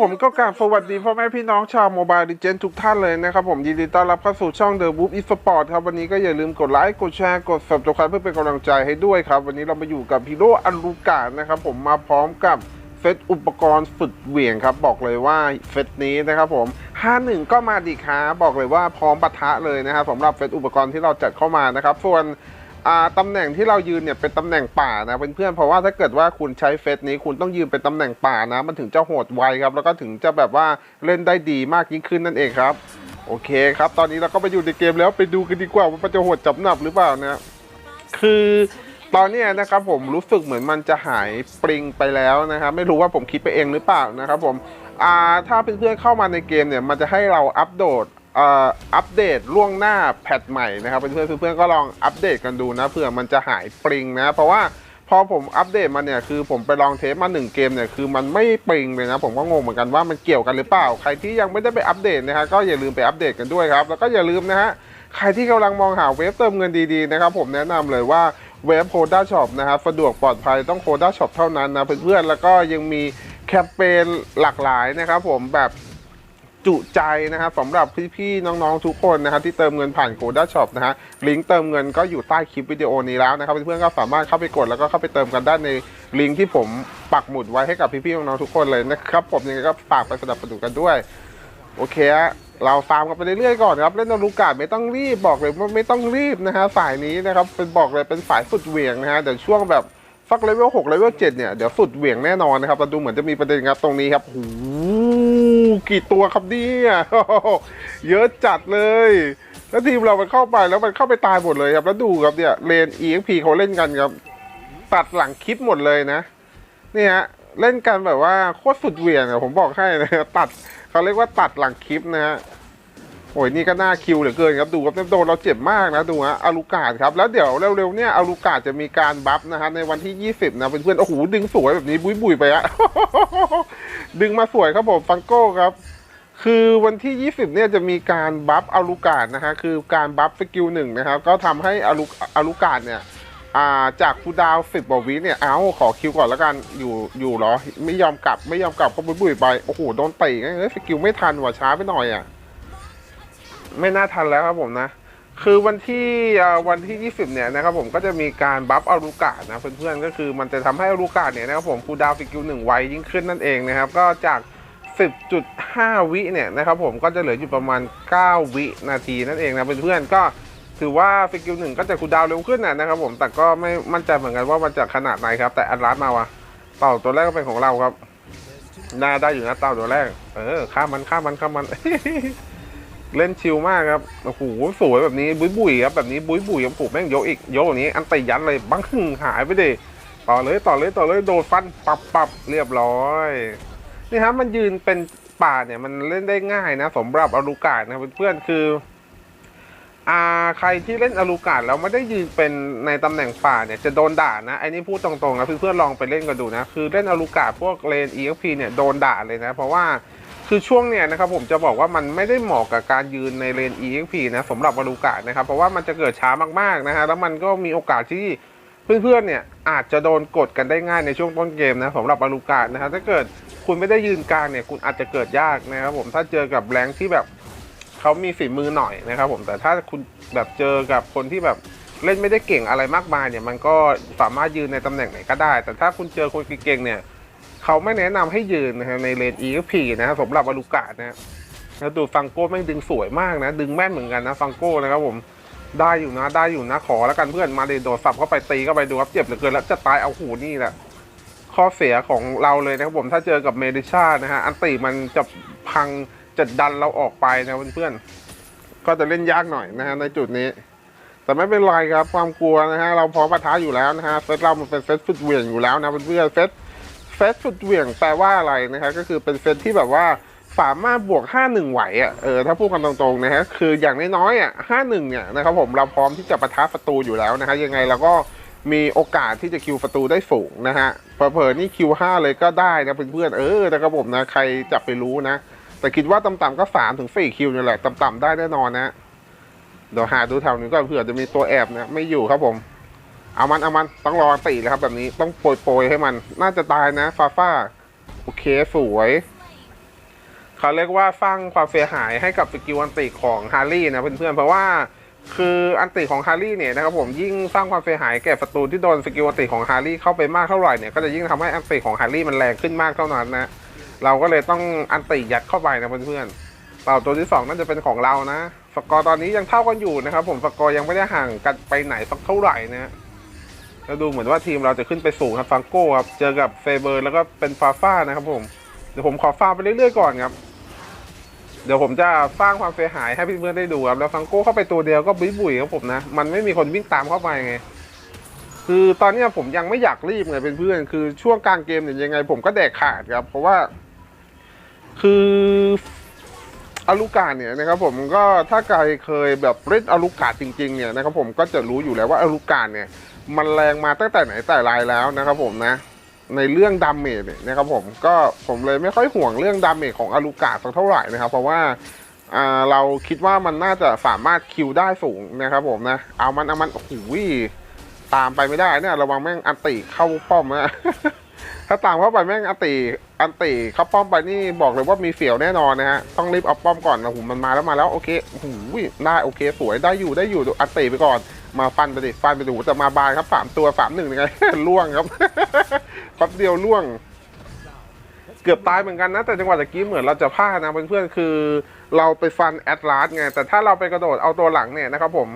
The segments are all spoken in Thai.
ผมก็กราบสวัสดีพ่อแม่พี่น้องชาวโมบายดิเจนทุกท่านเลยนะครับผมยินดีต้อนรับเข้าสู่ช่อง The Boop Esport ครับ วันนี้ก็อย่าลืมกดไลค์ กดแชร์ กด subscribe เพื่อเป็นกำลังใจให้ด้วยครับ วันนี้เรามาอยู่กับฮีโร่อันลูกานะครับผมมาพร้อมกับเซตอุปกรณ์ฝึกเหวี่ยงครับ บอกเลยว่าเซตนี้นะครับผม 51 ก็มาดีครับบอกเลยว่าพร้อมปะทะเลยนะครับสำหรับเซตอุปกรณ์ที่เราจัดเข้ามานะครับส่วน อ่าตำแหน่งที่เรายืนเนี่ยเป็นตำแหน่งป่านะเพื่อนๆเพราะว่าถ้าเกิดว่าคุณใช้เฟซนี้คุณต้องยืนเป็นตำแหน่งป่านะ มันถึงจะโหดไวครับ แล้วก็ถึงจะแบบว่าเล่นได้ดีมากยิ่งขึ้นนั่นเองครับ โอเคครับ ตอนนี้เราก็ไปอยู่ในเกมแล้วไปดูกันดีกว่าว่ามันจะโหดจับหนับหรือเปล่านะคือตอนนี้นะครับผมรู้สึกเหมือนมันจะหายปริงไปแล้วนะครับไม่รู้ว่าผมคิดไปเองหรือเปล่านะครับผมอ่าถ้าเพื่อนๆเข้ามาในเกมเนี่ยมันจะให้เราอัปโหลด อัปเดตล่วงหน้าแพทใหม่นะครับเพื่อนเพื่อนก็ลองอัปเดตกันดูนะเผื่อมันจะหายปริงนะ เพราะว่าพอผมอัปเดตมาเนี่ยคือผมไปลองเทสมาหนึ่งเกมเนี่ยคือมันไม่ปริงเลยนะผมก็งงเหมือนกันว่ามันเกี่ยวกันหรือเปล่า ใครที่ยังไม่ได้ไปอัปเดตนะฮะก็อย่าลืมไปอัปเดตกันด้วยครับ แล้วก็อย่าลืมนะฮะใครที่กำลังมองหาเว็บเติมเงินดีๆนะครับผมแนะนำเลยว่าเว็บโคด้าช็อปนะครับสะดวกปลอดภัยต้องโคด้าช็อปเท่านั้นนะเพื่อนๆแล้วก็ยังมีแคมเปญหลากหลายนะครับผมแบบ จุใจนะครับสำหรับพี่ๆน้องๆทุกคนนะครับที่เติมเงินผ่านโ o ด้าช็อปนะฮะลิงก์เติมเงินก็อยู่ใต้คลิปวิดีโอนี้แล้วนะครับเพื่อนๆก็สามารถเข้าไปกดแล้วก็เข้าไปเติมกันได้ในลิงก์ที่ผมปักหมุดไว้ให้กับพี่ๆน้องๆทุกคนเลยนะครับผมยังไงก็ฝากไปสนับสนุนกันด้วย โอเคฮะเราฟาร์มกันไปเรื่อยๆก่อนครับเล่นนารูกาดไม่ต้องรีบบอกเลยว่าไม่ต้องรีบนะฮะสายนี้นะครับเป็นบอกเลยเป็นสายสุดเหวี่ยงนะฮะเดี๋ยวช่วงแบบ สักเลเวลหกเลเวลเจ็ดเนี่ย เดี๋ยวสุดเหวี่ยงแน่นอนนะครับเราดูเหมือนจะมีประเด็นครับตรงนี้ครับโอ้โหกี่ตัวครับเนี่ยเยอะจัดเลย แล้วทีมเรามันเข้าไปแล้วมันเข้าไปตายหมดเลยครับ แล้วดูครับเนี่ยเลน EXP เขาเล่นกันครับ ตัดหลังคลิปหมดเลยนะ นี่ฮะเล่นกันแบบว่าโคตรสุดเหวี่ยงอะผมบอกให้นะตัดเขาเรียกว่าตัดหลังคลิปนะฮะ โอ้ยนี่ก็น่าคิวเหลือเกินครับดูครับโดนเราเจ็บมากนะดูฮะอาลูกาดครับแล้วเดี๋ยวเร็วๆเนี่ยอาลูกาดจะมีการบัฟนะฮะในวันที่ 20 นะเพื่อนๆโอ้โหดึงสวยแบบนี้บุยบุยไปอะดึงมาสวยครับผมฟังโก้ครับ คือวันที่ 20 เนี่ยจะมีการบัฟอาลูกาดนะฮะคือการบัฟสกิลหนึ่งนะครับก็ทำให้อาลูอาลูกาดเนี่ยาจากคูดาวสิบกว่าวิเนี่ย เอาขอคิวก่อนแล้วกัน อยู่ อยู่หรอ ไม่ยอมกลับ ไม่ยอมกลับเขาบุยบุยไป โอ้โห โดนเตะไงสกิลไม่ทันว่ะช้าไปหน่อยอะ ไม่น่าทันแล้วครับผมนะ คือวันที่วันที่ 20 เนี่ยนะครับผมก็จะมีการบัฟอารูกาดนะเพื่อนๆก็คือมันจะทำให้อารูกาดเนี่ยนะครับผมคูดาวสกิลหนึ่งไวยิ่งขึ้นนั่นเองนะครับก็จาก 10.5 วิเนี่ยนะครับผมก็จะเหลืออยู่ประมาณ 9 วินาทีนั่นเองนะเพื่อนๆก็ถือว่าสกิลหนึ่งก็จะคูดาวเร็วขึ้นนะนะครับผมแต่ก็ไม่มั่นใจเหมือนกันว่ามันจะขนาดไหนครับ แต่อันลัดมาวะเต่าตัวแรกก็เป็นของเราครับน่าได้อยู่นะเต่าตัวแรก เออข้ามันข้ามมันข้ามัน เล่นชิลมากครับโอ้โหสวยแบบนี้บุยบุยครับแบบนี้บุยบุยครับผมแม่งโยกอีกโยกอย่างนี้อันตียันเลยบังหึ่งหายไปดิต่อเลยต่อเลยต่อเลยโดดฟันปับปับเรียบร้อยนี่ครับมันยืนเป็นป่าเนี่ยมันเล่นได้ง่ายนะสำหรับอลูกาดนะเพื่อนๆคืออ่าใครที่เล่นอลูกาดแล้วไม่ได้ยืนเป็นในตำแหน่งป่าเนี่ยจะโดนด่านะไอ้นี่พูดตรงๆนะเพื่อนๆลองไปเล่นกันดูนะคือเล่นอลูกาดพวกเลน EXP เนี่ยโดนด่าเลยนะ เพราะว่า คือช่วงเนี่ยนะครับผมจะบอกว่ามันไม่ได้เหมาะกับการยืนในเลน EXP นะสำหรับอลูกาดนะครับ เพราะว่ามันจะเกิดช้ามากๆนะฮะแล้วมันก็มีโอกาสที่เพื่อนๆเนี่ยอาจจะโดนกดกันได้ง่ายในช่วงต้นเกมนะสำหรับอารูกาดนะครับถ้าเกิดคุณไม่ได้ยืนกลางเนี่ยคุณอาจจะเกิดยากนะครับผมถ้าเจอกับแรงที่แบบเขามีฝีมือหน่อยนะครับผมแต่ถ้าคุณแบบเจอกับคนที่แบบเล่นไม่ได้เก่งอะไรมากมายเนี่ยมันก็สามารถยืนในตำแหน่งไหนก็ได้ แต่ถ้าคุณเจอคนเก่งเนี่ย เขาไม่แนะนำให้ยืนนะฮะในเลน EXP นะครับสำหรับอารูกาดนะแล้วดูฟังโก้แม่งดึงสวยมากนะ ดึงแม่นเหมือนกันนะฟังโก้นะครับผมได้อยู่นะได้อยู่นะขอแล้วกันเพื่อนมาเลยโดดสับเข้าไปตีเข้าไปดูครับเจ็บเหลือเกินแล้วจะตายเอาหูนี่แหละข้อเสียของเราเลยนะครับผมถ้าเจอกับเมดิชานะฮะอันติมันจะพังจะดันเราออกไปนะเพื่อนๆก็จะเล่นยากหน่อยนะฮะในจุดนี้ แต่ไม่เป็นไรครับความกลัวนะฮะเราพร้อมปะทะอยู่แล้วนะฮะเซตเรามันเป็นเซตสุดเหวี่ยงอยู่แล้วนะเพื่อนๆเซต เซตสุดเหวี่ยงแปลว่าอะไรนะฮะก็คือเป็นเซตที่แบบว่าสามารถบวก 51 ไหวอะเออถ้าพูดกันตรงๆนะฮะคืออย่างน้อยๆอะ51 เนี่ยนะครับผมเราพร้อมที่จะประทะศัตรูอยู่แล้วนะฮะยังไงเราก็มีโอกาสที่จะคิวศัตรูได้สูงนะฮะเผลอๆนี่คิว5เลยก็ได้นะเพื่อนๆเออนะครับผมนะใครจะไปรู้นะ แต่คิดว่าต่ำๆก็3ถึง4คิวนี่แหละต่ำๆได้แน่นอนนะเดี๋ยวหาดูแถวนี้ก็เผื่อจะมีตัวแอบนะไม่อยู่ครับผม เอามันเอามันต้องรอตีเลยครับแบบนี้ต้องโปรยๆให้มัน น่าจะตายนะฟาฟ้าโอเคสวยเขาเรียกว่าสร้างความเสียหายให้กับสกิลอันติของฮาร์รี่นะเพื่อนๆเพราะว่าคืออันติของฮาร์รี่เนี่ยนะครับผมยิ่งสร้างความเสียหายแก่ศัตรูที่โดนสกิลอันติของฮาร์รี่เข้าไปมากเท่าไหร่เนี่ยก็จะยิ่งทำให้อันติของฮาร์รี่มันแรงขึ้นมากเท่านั้นนะเราก็เลยต้องอันติยัดเข้าไปนะเพื่อนๆเต่าตัวที่สองน่าจะเป็นของเรานะสกอร์ตอนนี้ยังเท่ากันอยู่นะครับผมสกอร์ยังไม่ได้ห่างกันไปไหนสักเท่าไหร่นะ แล้วดูเหมือนว่าทีมเราจะขึ้นไปสูงครับฟังโก้ครับเจอกับเฟเบอร์แล้วก็เป็นฟาฟ่านะครับผมเดี๋ยวผมขอฟาร์ไปเรื่อยๆก่อนครับ เดี๋ยวผมจะสร้างความเสียหายให้เพื่อนๆได้ดูครับแล้วฟังโก้เข้าไปตัวเดียวก็บุยบุยๆครับผมนะมันไม่มีคนวิ่งตามเข้าไปไงคือตอนนี้ผมยังไม่อยากรีบไงเป็นเพื่อนคือช่วงกลางเกมเนี่ยยังไง ผมก็แดกขาดครับ เพราะว่า คืออาลูกาเนี่ยนะครับผมก็ถ้าใครเคยแบบเล่นอาลูกาจริง ๆ เนี่ยนะครับผมก็จะรู้อยู่แล้วว่าอาลูกาเนี่ย มันแรงมาตั้งแต่ไหนแต่ไรแล้วนะครับผมนะ ในเรื่องดาเมจเนี่ยนะครับผมก็ผมเลยไม่ค่อยห่วงเรื่องดาเมจของอาลูกาสักเท่าไหร่นะครับ เพราะว่าเราคิดว่ามันน่าจะสามารถคิวได้สูงนะครับผมนะ เอามันเอามันโอ้โหตามไปไม่ได้เนี่ยระวังแม่งอันติเข้าป้อมนะถ้าตามเข้าไปแม่งอันติอันติเข้าป้อมไปนี่บอกเลยว่ามีเสียวแน่นอนนะฮะต้องรีบเอาป้อมก่อนนะผมมันมาแล้วมาแล้วโอเคโอ้โหได้โอเค สวยได้อยู่ได้อยู่อันติไปก่อน มาฟันไปดิฟันไปดูแต่มาบานครับสามตัวสามหนึ่งยังไง ล่วงครับแป๊บเดียวล่วง เกือบตายเหมือนกันนะ แต่จังหวะตะกี้เหมือนเราจะพลาดนะเพื่อนๆคือ เราไปฟันแอดลาสไง แต่ถ้าเราไปกระโดดเอาตัวหลังเนี่ยนะครับผม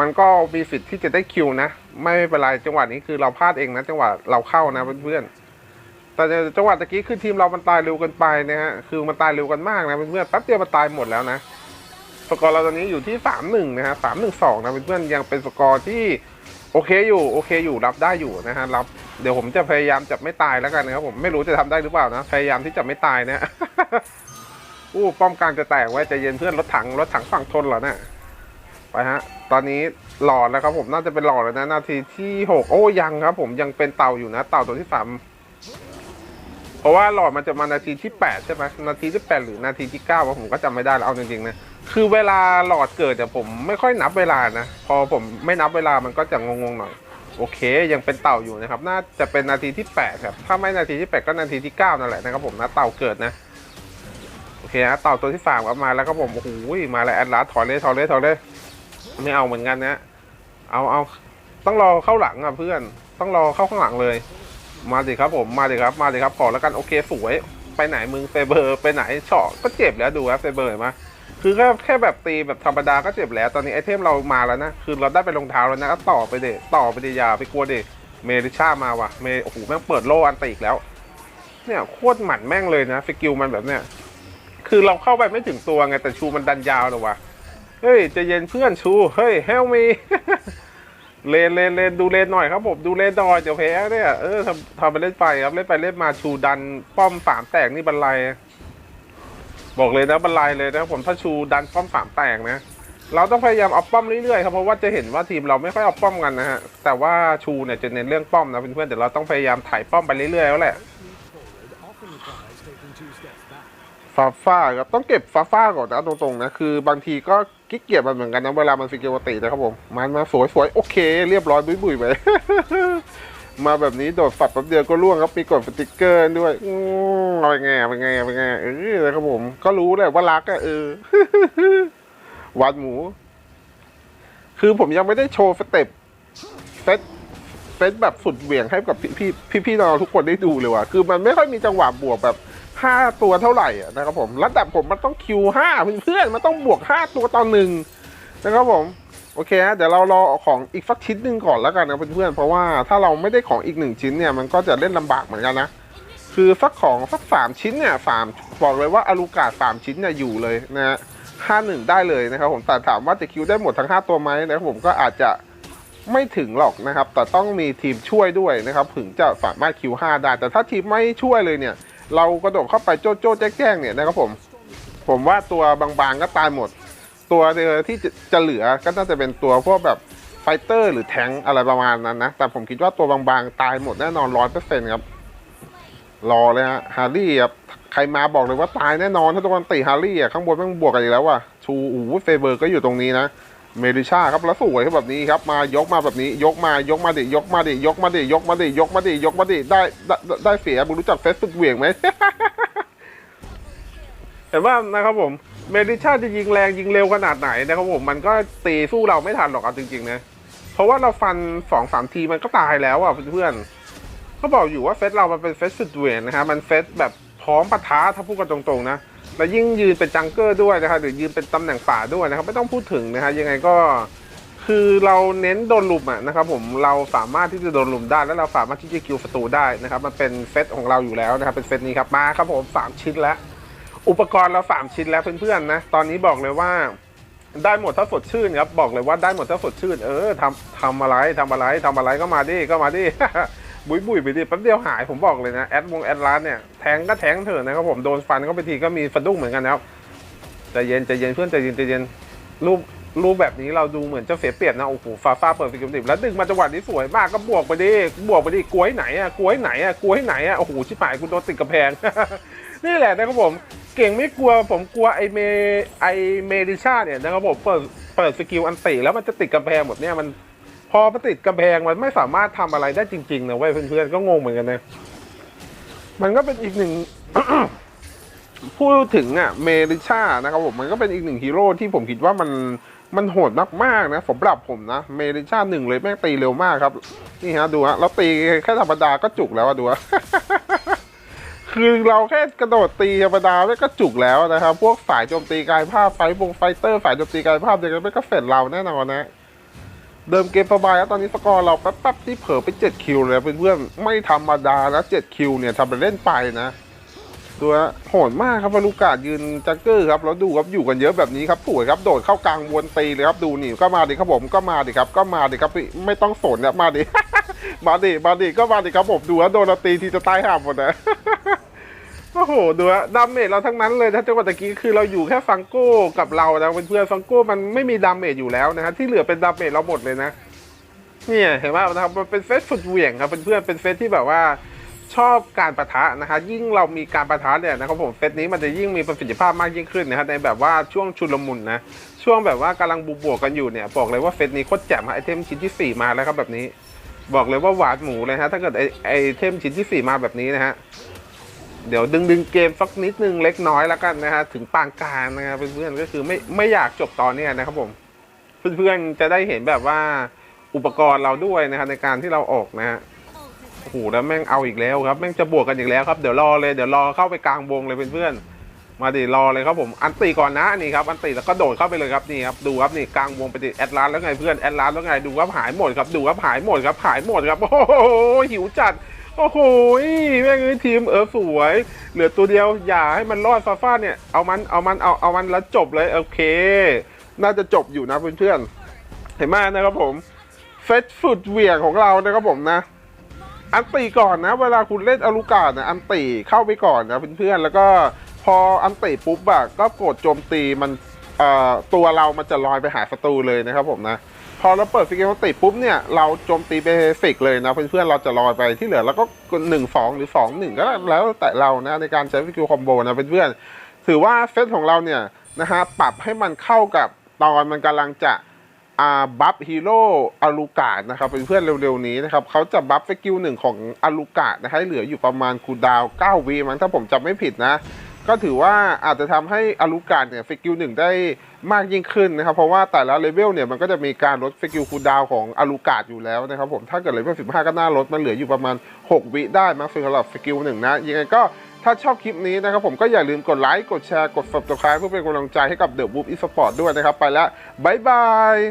มันก็มีสิทธิ์ที่จะได้คิวนะ ไม่เป็นไรจังหวะนี้คือเราพลาดเองนะ จังหวะเราเข้านะเพื่อนๆแต่จังหวะตะกี้คือทีมเรามันตายเร็วกันไปนะฮะคือมันตายเร็วกันมากนะเพื่อนๆแป๊บเดียวมันตายหมดแล้วนะ สกอร์เราตอนนี้อยู่ที่สามหนึ่งนะฮะสามหนึ่งสองนะเพื่อนๆยังเป็นสกอร์ที่โอเคอยู่โอเคอยู่รับได้อยู่นะฮะรับเดี๋ยวผมจะพยายามจับไม่ตายแล้วกันนะครับผมไม่รู้จะทำได้หรือเปล่านะพยายามที่จะไม่ตายนะอู้ป้อมกลางจะแตกไว้ใจเย็นเพื่อนรถถังรถถังฝั่งทนเหรอเนี่ยไปฮะตอนนี้หลอดแล้วครับผมน่าจะเป็นหลอดแล้วนะนาทีที่หกโอ้ยังครับ ผมยังเป็นเต่าอยู่นะ เต่าตัวที่สามเพราะว่าหลอดมันจะมานาทีที่แปดใช่ไหมนาทีที่แปดหรือนาทีที่เก้าวะผมก็จำไม่ได้แล้วเอาจริงๆนะ คือเวลาหลอดเกิดแต่ผมไม่ค่อยนับเวลานะ พอผมไม่นับเวลามันก็จะงงๆหน่อย โอเค ยังเป็นเต่าอยู่นะครับ น่าจะเป็นนาทีที่ 8 ครับ ถ้าไม่นาทีที่ 8 ก็นาทีที่ 9 นั่นแหละนะครับผมนะเต่าเกิดนะ โอเคนะเต่าตัวที่3ครับมาแล้วครับผม โอ้โหมาแล้วแอดลาสถอยเลยถอยเลยถอยเลย ไม่เอาเหมือนกันนะ เอาเอาต้องรอเข้าหลังอะเพื่อน ต้องรอเข้าข้างหลังเลย มาดิครับผม มาดิครับ มาดิครับ ขอแล้วกัน โอเค สวย ไปไหนมึงเซเบอร์ ไปไหนเฉาะก็เจ็บแล้วดูครับเซเบอร์เห็นไหม คือแค่แค่แบบตีแบบธรรมดาก็เจ็บแล้วตอนนี้ไอเทมเรามาแล้วนะ คือเราได้ไปรองเท้าแล้วนะก็ต่อไปเดต่อไปเดยาไปกลัวเดเมริชามาว่ะเมโอ้โหแม่งเปิดโลอันตีอีกแล้ว เนี่ยโคตรหมันแม่งเลยนะสกิลมันแบบเนี้ยคือเราเข้าไปไม่ถึงตัวไงแต่ชูมันดันยาวเลยวะเฮ้ยจะเย็นเพื่อนชูเฮ้ยเฮลมีเลนเลนเลนดูเลนหน่อยครับผมดูเลนหน่อยเดี๋ยวแพ้เนี่ยเออทำทำไปเล่นไปครับเล่นไปเล่นมาชูดันป้อมสามแตกนี่บันไล บอกเลยนะบรรลัยเลยนะครับผมถ้าชูดันป้อมสามแตกนะ เราต้องพยายามเอาป้อมเรื่อยๆครับเพราะว่าจะเห็นว่าทีมเราไม่ค่อยเอาป้อมกันนะฮะแต่ว่าชูเนี่ยจะเน้นเรื่องป้อมนะเพื่อนๆเดี๋ยวเราต้องพยายามถ่ายป้อมไปเรื่อยๆแล้วแหละฟาฟ้าครับต้องเก็บฟาฟ้าก่อนนะตรงๆนะคือบางทีก็กิ๊กเกียจมันเหมือนกันนะเวลามันฟิกเกอร์ตินะครับผมมันมาสวยๆโอเค เรียบร้อยบุยๆไป มาแบบนี้โดดฝัดแป๊บเดียวก็ล่วงครับมีกดสติ๊กเกอร์ด้วยอืมเอาไปไงเอาไปไงเอาไปไงเออนะครับผมก็รู้แหละว่ารักอะเออหวานหมู คือผมยังไม่ได้โชว์สเต็ปเซตเซตแบบสุดเหวี่ยงให้กับพี่พี่พี่พี่น้องทุกคนได้ดูเลยว่ะคือมันไม่ค่อยมีจังหวะบวกแบบห้าตัวเท่าไหร่อะนะครับผมระดับผมมันต้องคิวห้าเพื่อนๆมันต้องบวกห้าตัวต่อหนึ่งนะครับผม โอเคฮะเดี๋ยวเรารอของอีกสักชิ้นหนึ่งก่อนแล้วกันนะเพื่อนๆเพราะว่าถ้าเราไม่ได้ของอีกหนึ่งชิ้นเนี่ยมันก็จะเล่นลำบากเหมือนกันนะคือสักของสักสามชิ้นเนี่ยสามบอกเลยว่าอลูกาสามชิ้นเนี่ยอยู่เลยนะฮะห้าหนึ่งได้เลยนะครับผมแต่ถามว่าจะคิวได้หมดทั้งห้าตัวไหมนะครับผมก็อาจจะไม่ถึงหรอกนะครับ แต่ต้องมีทีมช่วยด้วยนะครับ ถึงจะสามารถคิวห้าได้ แต่ถ้าทีมไม่ช่วยเลยเนี่ย เรากระโดดเข้าไปโจ๊ะโจ๊ะแจ้งเนี่ยนะครับผม ผมว่าตัวบางๆก็ตายหมด ตัวเดียวที่จะจะเหลือก็น่าจะเป็นตัวพวกแบบไฟเตอร์หรือแทงอะไรประมาณนั้นนะ แต่ผมคิดว่าตัวบางๆ ตายหมดแน่นอนร้อยเปอร์เซ็นต์ครับ รอเลยฮะฮาร์รี่ครับใครมาบอกเลยว่าตายแน่นอน ถ้าตัวกันตีฮาร์รี่อะข้างบนแม่งบวกกันอีกแล้วว่ะชูอูเฟเบอร์ก็อยู่ตรงนี้นะเมริชาครับแล้วสวยครับแบบนี้ครับมายกมาแบบนี้ยกมายกมาดิยกมาดิยกมาดิยกมาดิยกมาดิยกมาดิได้ได้ได้เสียมึงรู้จักเฟซสุดเหวี่ยงไหมเฟแต่ว่านะครับผม เมดิชาจะยิงแรงยิงเร็วขนาดไหนนะครับผมมันก็ตีสู้เราไม่ทันหรอกเอาจริงๆนะเพราะว่าเราฟันสองสามทีมันก็ตายแล้วอะเพื่อนเขาบอกอยู่ว่าเซตเรามันเป็นเซตสุดเวียนะฮะมันเซตแบบพร้อมปะทะถ้าพูดกันตรงๆนะแล้วยิ่งยืนเป็นจังเกอร์ด้วยนะครับหรือยืนเป็นตำแหน่งป่าด้วยนะครับ ไม่ต้องพูดถึงนะฮะยังไงก็คือเราเน้นโดนลุมอะนะครับผมเราสามารถที่จะโดนลุมได้ แล้วเราสามารถที่จะคิวศัตรูได้นะครับ มันเป็นเซตของเราอยู่แล้วนะครับ เป็นเซตนี้ครับมาครับผมสามชิ้นแล้ว อุปกรณ์เราสามชิ้นแล้วเพื่อนๆนะ ตอนนี้บอกเลยว่าได้หมดถ้าสดชื่นครับ บอกเลยว่าได้หมดถ้าสดชื่น เออทำทำอะไรทำอะไรทำอะไรก็มาดิก็มาดิบุยบุยไปดิแป๊บเดียวหายผมบอกเลยนะ แอดวงแอดร้านเนี่ยแทงก็แทงเถอะนะครับผมโดนฟันเข้าไปทีก็มีสะดุ้งเหมือนกันนะครับใจเย็นใจเย็นเพื่อนใจเย็นใจเย็นรูปรูปแบบนี้เราดูเหมือนจะเสียเปรียบนะโอ้โหฟาฟ้าเปิดฟิกติบแล้วดึงมาจังหวะนี้สวยมากก็บวกไปดิบวกไปดิกล้วยไหนอะกล้วยไหนอะกล้วยไหนอะโอ้โหชิบหายกูโดนติดกระแพงนี่แหละนะครับผม เก่งไม่กลัวผมกลัวไอเมไอเมดิชาเนี่ยนะครับผมเปิดเปิดสกิลอันติแล้วมันจะติดกระแพงแบบเนี้ยมันพอมันติดกระแพงมันไม่สามารถทำอะไรได้จริงๆนะเว้ยเพื่อนๆก็งงเหมือนกันนะมันก็เป็นอีกหนึ่งพูดถึงอะเมดิชานะครับผมมันก็เป็นอีกหนึ่งฮีโร่ที่ผมคิดว่ามันมันโหดมากๆนะสำหรับผมนะเมดิชาหนึ่งเลยแม่งตีเร็วมากครับ นี่ฮะดูฮะแล้วตีแค่ธรรมดาก็จุกแล้วอะดูฮะ คือเราแค่กระโดดตีธรรมดาไม่ก็จุกแล้วนะครับ พวกฝ่ายโจมตีกายภาพไฟบงไฟเตอร์ฝ่ายโจมตีกายภาพเดียวกันไม่ก็เสร็จเราแน่นอนนะเดิมเกมสบายแล้วตอนนี้สกอร์เราแป๊บๆที่เผลอไป7คิวเลยเพื่อนๆไม่ธรรมดานะ7คิวเนี่ยทำไปเล่นไปนะดูฮะโหดมากครับวาลูกาดยืนจักเกอร์ครับแล้วดูครับอยู่กันเยอะแบบนี้ครับสวยครับโดดเข้ากลางวนตีเลยครับดูนี่ก็มาดิครับผมก็มาดิครับ ก็มาดิครับไม่ต้องสนนะมาดิมาดิมาดิก็มาดิครับผมดูว่าโดนเราตีทีจะตายห่าหมดนะ โอ้โหดูอะดาเมจเราทั้งนั้นเลยถ้าจังหวะตะกี้คือเราอยู่แค่ฟังโก้กับเรานะเพื่อนฟังโก้มันไม่มีดาเมจอยู่แล้วนะฮะที่เหลือเป็นดาเมจเราหมดเลยนะเนี่ยเห็นไหมนะครับมันเป็นเฟสสุดเหวี่ยงครับเพื่อนๆเป็นเฟสที่แบบว่าชอบการประทะนะฮะยิ่งเรามีการประทะเนี่ยนะครับผมเฟสนี้มันจะยิ่งมีประสิทธิภาพมากยิ่งขึ้นนะฮะในแบบว่าช่วงชุลมุนนะช่วงแบบว่ากำลังบูบวกกันอยู่เนี่ยบอกเลยว่าเฟสนี้โคตรแจ่มฮะไอเทมชิ้นที่สี่มาแล้วครับแบบนี้ บอกเลยว่าหวาดหมูเลยฮะถ้าเกิดไอไอเทมชิ้นที่สี่มาแบบนี้นะฮะ เดี๋ยวดึงดึงเกมสักนิดนึงเล็กน้อยแล้วกันนะฮะถึงปานกลางนะครับเพื่อนๆก็คือไม่ไม่อยากจบตอนนี้นะครับผมเพื่อนๆจะได้เห็นแบบว่าอุปกรณ์เราด้วยนะครับในการที่เราออกนะฮะโอ้โหแล้วแม่งเอาอีกแล้วครับแม่งจะบวกกันอีกแล้วครับเดี๋ยวรอเลยเดี๋ยวรอเข้าไปกลางวงเลยเพื่อนๆมาดิรอเลยครับผมอันตีก่อนนะนี่ครับอันตีแล้วก็โดดเข้าไปเลยครับนี่ครับดูครับนี่กลางวงไปดิแอดลานแล้วไงเพื่อนแอดลานแล้วไงดูครับหายหมดครับดูครับหายหมดครับหายหมดครับโอ้โหหิวจัด โอ้โหแม่งเอ้ยทีมเออสวย เหลือตัวเดียวอย่าให้มันรอดฟาฟ้าเนี่ย เอามันเอามันเอาเอามันแล้วจบเลยโอเค น่าจะจบอยู่นะเพื่อนๆเห็นไหมนะครับผมเฟสฟุดเหวี่ยงของเรานะครับผมนะ อันตีก่อนนะ เวลาคุณเล่นอลูกานะอันตีเข้าไปก่อนนะเพื่อนๆแล้วก็พออันตีปุ๊บอะก็กดโจมตีมันตัวเรามันจะลอยไปหาศัตรูเลยนะครับผมนะ อเราเปิดฟิกเกอร์ติปุ๊บเนี่ยเราโจมตีเบสิกเลยนะเพื่อนๆเราจะลอยไปที่เหลือแล้วก็หนึ่งสองหรือสองหนึ่งก็แล้วแต่เรานะในการใช้ฟิกเกอร์คอมโบนะเพื่อนๆถือว่าเซตของเราเนี่ยนะฮะปรับให้มันเข้ากับตอนมันกำลังจะอ่าบัฟฮีโร่อาลูกาดนะครับเพื่อนๆเร็วๆนี้นะครับเขาจะบัฟสกิลหนึ่งของอาลูกาดนะให้เหลืออยู่ประมาณคูดาว9วิมั้งถ้าผมจำไม่ผิดนะ ก็ถือว่าอาจจะทำให้อารุการเนี่ยสกิลหนึ่งได้มากยิ่งขึ้นนะครับ เพราะว่าแต่ละเลเวลเนี่ยมันก็จะมีการลดสกิลคูลดาวของอารุกาดอยู่แล้วนะครับผมถ้าเกิดเลเวล15 ก็น่าลดมันเหลืออยู่ประมาณ 6 วิได้มาสำหรับสกิลหนึ่งนะยังไงก็ถ้าชอบคลิปนี้นะครับผมก็อย่าลืมกดไลค์กดแชร์กด subscribe เพื่อเป็นกำลังใจให้กับเดอะบูฟอีสปอร์ตด้วยนะครับ ไปแล้ว บ๊ายบาย